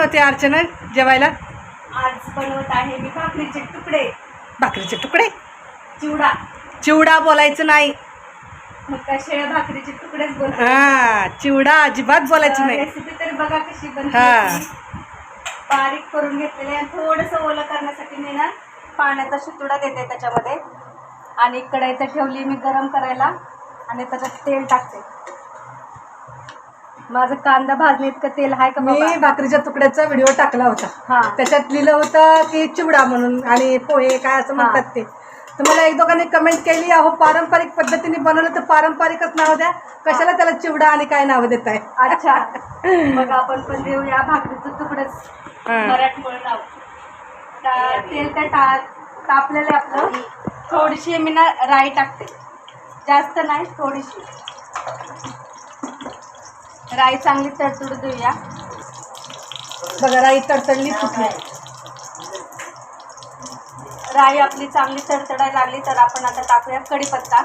बनवते अर्चना जेवायला? आज बनवत आहे मी भाकरीचे तुकडे. भाकरीचे तुकडे? चिवडा. चिवडा बोलायचं नाही. मग काय शेळ्या भाकरीचे तुकडेच हा चिवडा अजिबात बोलायचं नाही. रेसिपी तरी बघा कशी हा. बारीक करून घेतलेले आणि थोडस ओलं करण्यासाठी मी ना पाण्याचा शितुडा देते त्याच्यामध्ये. आणि कढई तर ठेवली मी गरम करायला. आणि त्याच्यात तेल टाकते. माझं कांदा भाजणे इतकं तेल आहे का मी बाबा? भाकरीच्या तुकड्याचा व्हिडिओ टाकला होता. त्याच्यात लिहिलं होतं की चिवडा म्हणून आणि पोहे काय असं हा. म्हणतात ते. तर मला एक दोघांनी कमेंट केली अहो पारंपरिक पद्धतीने बनवलं तर पारंपरिकच नाव द्या. कशाला त्याला चिवडा आणि काय नाव देत आहे? अच्छा. मग आपण पण देऊया भाकरीचं तुकडच मराठमोळं नाव. ता- तेल त्या टा तापलेलं आपलं. थोडीशी मी ना राई टाकते. जास्त नाही थोडीशी. राई चांगली तडतडू देऊया. बघा राई तडतडली फुटली राई आपली चांगली तडतडायला लागली तर आपण आता टाकूया कढीपत्ता.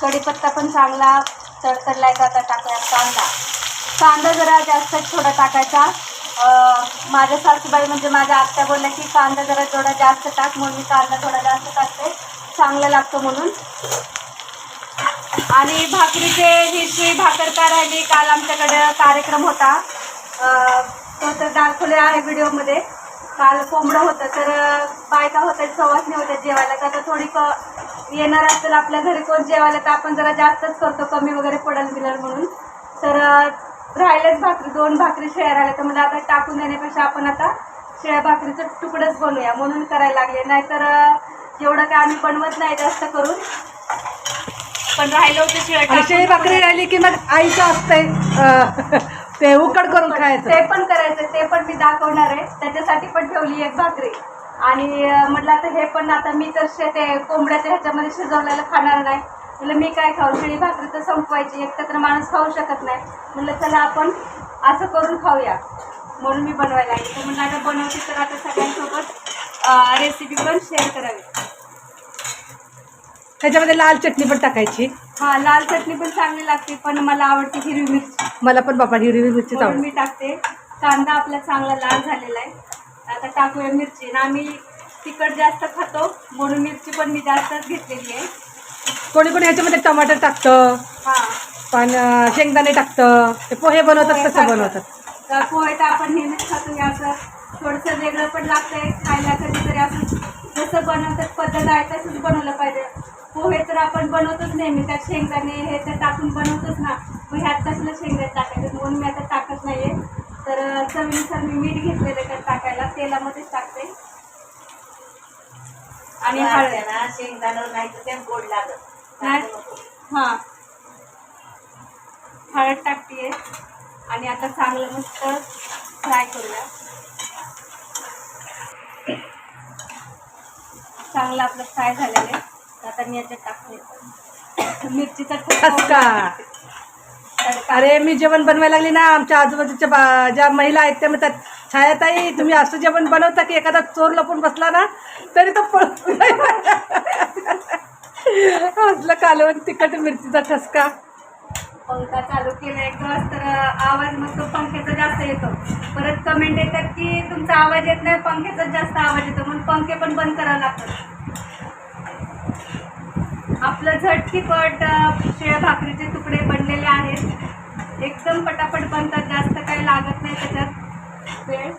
कढीपत्ता पण चांगला तडतडलाय का आता टाकूया कांदा. कांदा जरा जास्त थोडा टाकायचा. माझ्या सासूबाई म्हणजे माझ्या आत्या बोलल्या की कांदा जरा थोडा जास्त टाक म्हणून मी कांदा थोडा जास्त टाकते. चांगलं लागतं म्हणून. आणि भाकरीचे ही भाकर का राहिली काल आमच्याकडे कार्यक्रम होता. तो तर दाखवले आहे व्हिडिओमध्ये. काल कोंबडं होतं तर बायका होत्या सवासणी होत्या जेवायला. तर आता थोडी क येणार असेल आपल्या घरी कोण जेवायला तर आपण जरा जास्तच करतो कमी वगैरे पडेल बिलल म्हणून. तर राहिलेच भाकरी दोन भाकरी शेळ्या राहिल्या तर मला आता टाकून देण्यापेक्षा आपण आता शेळ्या भाकरीचं तुकडंच बनवूया म्हणून करायला लागले. नाहीतर एवढं काय आम्ही बनवत नाही जास्त करून. पण राहिलं होतं शेळी भाकरी राहिली की मग आईचं असतंय अं, ते उकड करून खायचं. ते पण करायचं ते पण मी दाखवणार आहे. त्याच्यासाठी पण ठेवली एक भाकरी. आणि म्हटलं आता हे पण आता मी तर शे- ते कोंबड्याच्या ह्याच्यामध्ये शिजवलेलं खाणार नाही. म्हटलं मी काय खाऊ? शिळी भाकरी तर संपवायची. एकटं तर माणूस खाऊ शकत नाही. म्हटलं चला आपण असं करून खाऊया. म्हणून मी बनवायला लागली तर म्हटलं आता बनवते तर आता सगळ्यांसोबत रेसिपी पण शेअर करावी. त्याच्यामध्ये लाल चटणी पण टाकायची. हा लाल चटणी पण चांगली लागते पण मला आवडते हिरवी मिरची. मला पण बाबा हिरवी मिरचीच म्हणून आवडते. मी टाकते. कांदा आपला चांगला लाल झालेला आहे. आता टाकूया मिरची. आणि आम्ही तिखट जास्त खातो. म्हणून मिरची पण मी जास्तच घेतलेली आहे. कोणी कोणी ह्याच्यामध्ये टमाटर टाकतं हा. पण अं, शेंगदाणे टाकतं ते पोहे बनवतात तसं. बनवतात. तर पोहे तर आपण नेहमीच खातो. हे असं थोडंसं वेगळं पण लागतंय. खायला कधीतरी असं जसं बनवतात पद्धत आहे तसंच बनवलं पाहिजे. पोहे तर आपण बनवतोच नेहमी त्यात शेंगदाणे हे ते टाकून बनवतोच ना. मग ह्यात कसलं शेंगदाणे टाकायचं? म्हणून मी आता टाकत नाहीये. तर चवीनुसार मी मीठ घेतलेलं आहे त्यात टाकायला? तेलामध्येच टाकते. आणि हळद. ना शेंगदाणा नाही तर ते गोड लागत. नाही. हां. हळद टाकते आणि आता चांगलं मस्त फ्राय करूया. चांगलं आपलं फ्राय झालेलं आहे. तर आता मी याच्यात टाकते. मिरचीचा ठसका. अरे मी जेवण बनवायला लागली ना आमच्या आजूबाजूच्या बा ज्या महिला आहेत त्या म्हणतात छायाताई तुम्ही असं जेवण बनवता की एखादा चोर लपून बसला ना तरी तो पळतो असलं कालवण तिखट मिरचीचा ठसका. पंखा चालू केला एक दिवस तर आवाज मग तो पंख्याचा जास्त येतो. परत कमेंट येतात की तुमचा आवाज येत नाही पंख्याचा जास्त आवाज येतो. म्हणून पंखे पण बंद करावे लागतात. आपलं झटकीपट अ, शिळ्या भाकरीचे तुकडे बनलेले आहेत. एकदम पटापट बनतात जास्त काही लागत नाही त्याच्यात. वेळ?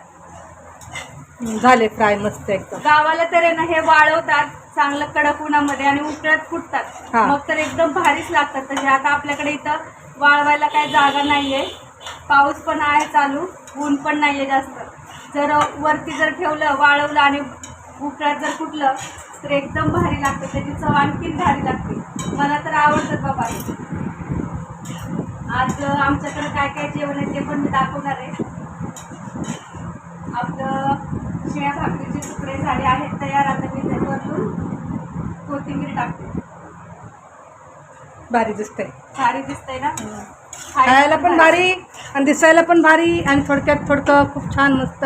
झाले फ्राय मस्त एकदम. गावाला तर आहे ना हे वाळवतात चांगलं कडक उन्हामध्ये आणि उकळत फुटतात. मग तर एकदम भारीच लागतात तसे. आता आपल्याकडे इथं वाळवायला काही जागा नाहीये. पाऊस पण आहे चालू ऊन पण नाहीये जास्त. जर वरती जर ठेवलं वाळवलं आणि उकळ्यात जर फुटलं तर एकदम भारी लागतं त्याची चव आणखीन भारी लागते. मला तर आवडतं बाबा आज आमच्याकडे काय काय जेवण आहे ते पण मी दाखवणार आहे. आपलं शिळ्या भाकरीचे तुकडे झाले आहेत तयार आता मी त्याच्यावरून कोथिंबीर टाकते. भारी दिसतंय. भारी दिसतंय ना? खायला पण भारी आणि दिसायला पण भारी आणि थोडक्यात थोडकं खूप छान मस्त.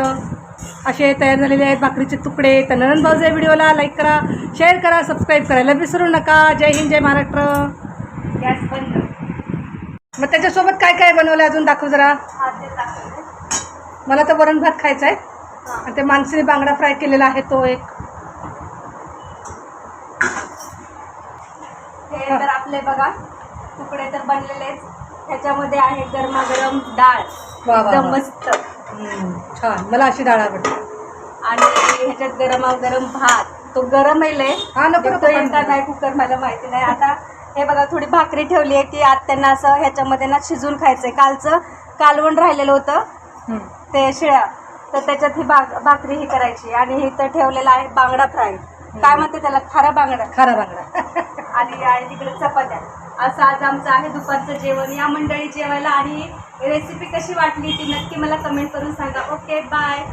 असे तयार झालेले आहेत भाकरीचे तुकडे. तर नंदन भाऊच्या व्हिडिओला लाईक करा शेअर करा सबस्क्राईब करायला विसरू नका. जय हिंद जय महाराष्ट्र. गॅस बंद. मग त्याच्यासोबत काय काय बनवलं अजून दाखव जरा. मला तर वरण भात खायचा आहे. आणि ते माणसाने बांगडा फ्राय केलेला आहे तो एक. हे तर आपले बघा तुकडे तर बनलेलेच. ह्याच्यामध्ये आहे गरमागरम डाळ. मस्त. छान. मला अशी डाळ आवडते. आणि ह्याच्यात गरमागरम भात. तो गरम आहे लय. हा, नको, नको, तो येईल का. नाही कुकर मला माहिती नाही. आता हे बघा थोडी भाकरी ठेवली आहे ती आज त्यांना असं ह्याच्यामध्ये ना शिजून खायचंय. कालचं कालवण राहिलेलं होतं. ते शिळ्या. तर त्याच्यात ही भाक भाकरी ही करायची. आणि हे तर ठेवलेला आहे बांगडा फ्राय. काय म्हणते त्याला? खारा बांगडा. खारा बांगडा. आणि तिकडे चपात्या. असं आज आमचं आहे दुपारचं जेवण. या मंडळी जेवायला आणि रेसिपी कशी वाटली ती नक्की मला कमेंट करून सांगा. Okay bye